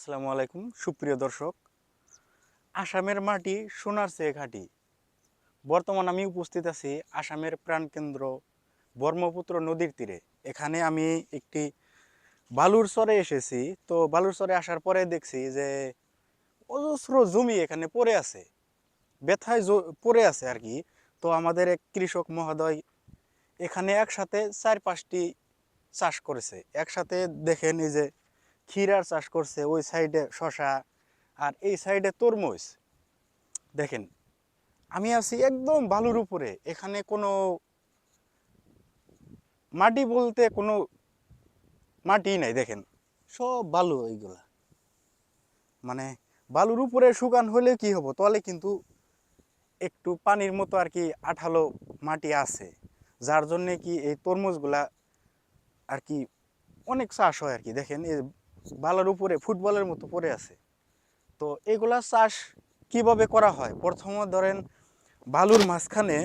আসসালামু আলাইকুম, সুপ্রিয় দর্শক। আসামের মাটি সোনার চেয়ে ঘাটি। বর্তমান আমি উপস্থিত আছি আসামের প্রাণকেন্দ্র ব্রহ্মপুত্র নদীর তীরে। এখানে আমি একটি বালুর চরে এসেছি। তো বালুর চরে আসার পরে দেখছি যে অজস্র জমি এখানে পড়ে আছে। ব্যথায় পড়ে আছে আর কি। তো আমাদের এক কৃষক মহোদয় এখানে একসাথে চার পাঁচটি চাষ করেছে। একসাথে দেখেন এই যে ক্ষীরার চাষ করছে ওই সাইডে শশা আর এই সাইডে তরমুজ। দেখেন, আমি আছি একদম বালুর উপরে। এখানে কোনো মাটি বলতে কোনো মাটি নাই, দেখেন। সব বালু এইগুলা। মানে বালুর উপরে শুকান হলে কি হব? তলে কিন্তু একটু পানির মতো আর কি আঠালো মাটি আছে। যার জন্যে কি এই তরমুজগুলা আর কি অনেক চাষ হয় আর কি। দেখেন, এই বালার উপরে, ফুটবলের মতো পড়ে আছে। তো এগুলা চাষ কীভাবে করা হয়? প্রথমে ধরেন, বালুর মাঝখানে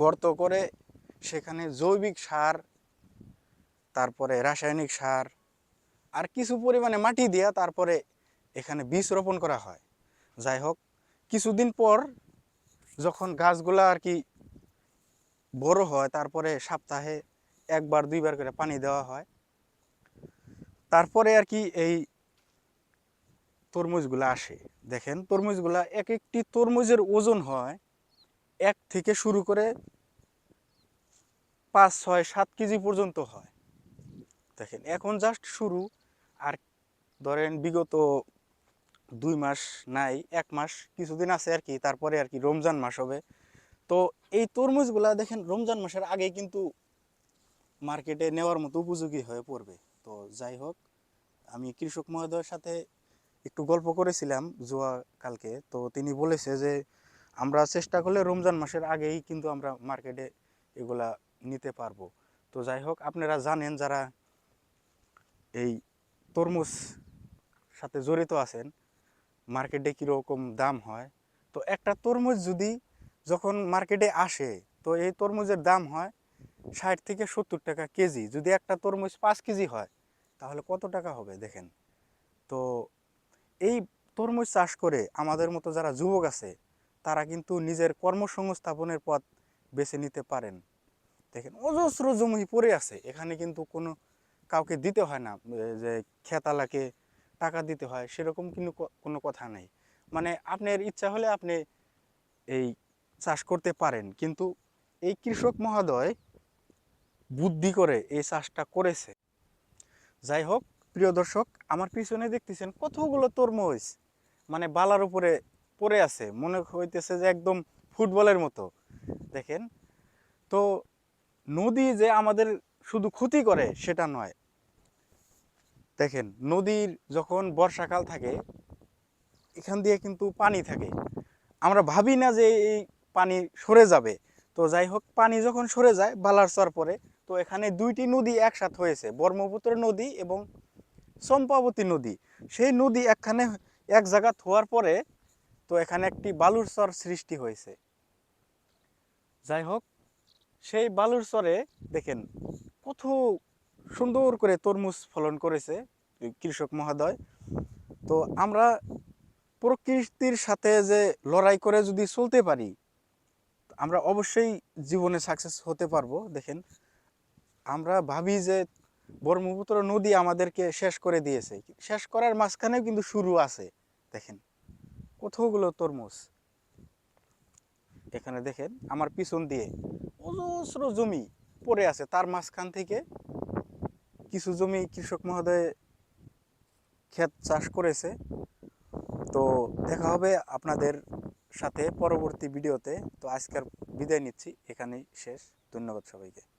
গর্ত করে সেখানে জৈবিক সার, তারপরে রাসায়নিক সার, আর কিছু পরিমাণে মাটি দিয়া তারপরে এখানে বীজ রোপণ করা হয়। যাই হোক, কিছুদিন পর যখন গাছগুলা আর কি বড় হয়, তারপরে সপ্তাহে একবার, দুইবার করে পানি দেওয়া হয়। তারপরে আর কি এই তরমুজগুলা আসে। দেখেন, তরমুজগুলা এক একটি তরমুজের ওজন হয় এক থেকে শুরু করে পাঁচ, ছয়, সাত কেজি পর্যন্ত হয়। দেখেন, এখন জাস্ট শুরু। আর ধরেন, বিগত দুই মাস নাই, এক মাস কিছুদিন আছে আর কি, তারপরে আর কি রমজান মাস হবে। তো এই তরমুজগুলা, দেখেন, রমজান মাসের আগে কিন্তু মার্কেটে নেওয়ার মতো উপযোগী হয়ে পড়বে। তো যাই হোক, আমি কৃষক মহোদয়ের সাথে একটু গল্প করেছিলাম জুয়া কালকে। তো তিনি বলেছে যে, আমরা চেষ্টা করলে রমজান মাসের আগেই কিন্তু আমরা মার্কেটে এগুলা নিতে পারব। তো যাই হোক, আপনারা জানেন যারা এই তরমুজ সাথে জড়িত আছেন, মার্কেটে কীরকম দাম হয়? তো একটা তরমুজ যদি যখন মার্কেটে আসে, তো এই তরমুজের দাম হয় ষাট থেকে সত্তর টাকা কেজি, যদি একটা তরমুজ পাঁচ কেজি হয়, তাহলে কত টাকা হবে দেখেন? তো এই তরমুজ চাষ করে আমাদের মতো যারা যুবক আছে, তারা কিন্তু নিজের কর্মসংস্থাপনের পথ বেছে নিতে পারেন। দেখেন, অজস্র জমি পড়ে আছে, এখানে কিন্তু কোনো কাউকে দিতে হয় না যে খেতালাকে টাকা দিতে হয়, সেরকম কিন্তু কোনো কথা নেই। মানে আপনার ইচ্ছা হলে আপনি এই চাষ করতে পারেন, কিন্তু এই কৃষক মহোদয় বুদ্ধি করে এই চাষটা করেছে। যাই হোক, প্রিয় দর্শক, আমার পিছনে দেখতেছেন কতগুলো তরমুজ মানে বালার উপরে পড়ে আছে। মনে হইতেছে যে একদম ফুটবলের মতো। দেখেন, তো নদী যে আমাদের শুধু ক্ষতি করে, সেটা নয়। দেখেন, নদীর যখন বর্ষাকাল থাকে, এখান দিয়ে কিন্তু পানি থাকে। আমরা ভাবি না যে এই পানি সরে যাবে। তো যাই হোক, পানি যখন সরে যায়, বালার চর পরে তো এখানে দুইটি নদী একসাথে হয়েছে, ব্রহ্মপুত্র নদী এবং চম্পাবতী নদী। সেই নদী একখানে এক জায়গা হওয়ার পরে তো এখানে একটি বালুর চর সৃষ্টি হয়েছে। যাই হোক সেই বালুর চরে দেখেন কত সুন্দর করে তরমুজ ফলন করেছে কৃষক মহোদয়। তো আমরা প্রকৃতির সাথে যে লড়াই করে যদি চলতে পারি, আমরা অবশ্যই জীবনে সাকসেস হতে পারব। দেখেন আমরা ভাবি যে ব্রহ্মপুত্র নদী আমাদেরকে শেষ করে দিয়েছে। শেষ করার মাঝখানেও কিন্তু শুরু আছে, দেখেন। কতগুলো তরমুজ। এখানে দেখেন, আমার পিছন দিয়ে অজস্র জমি পড়ে আছে। তার মাঝখান থেকে কিছু জমি কৃষক মহোদয় ক্ষেত চাষ করেছে। তো দেখা হবে আপনাদের সাথে পরবর্তী ভিডিওতে। তো আজকের বিদায় নিচ্ছি। এখানেই শেষ। ধন্যবাদ সবাইকে।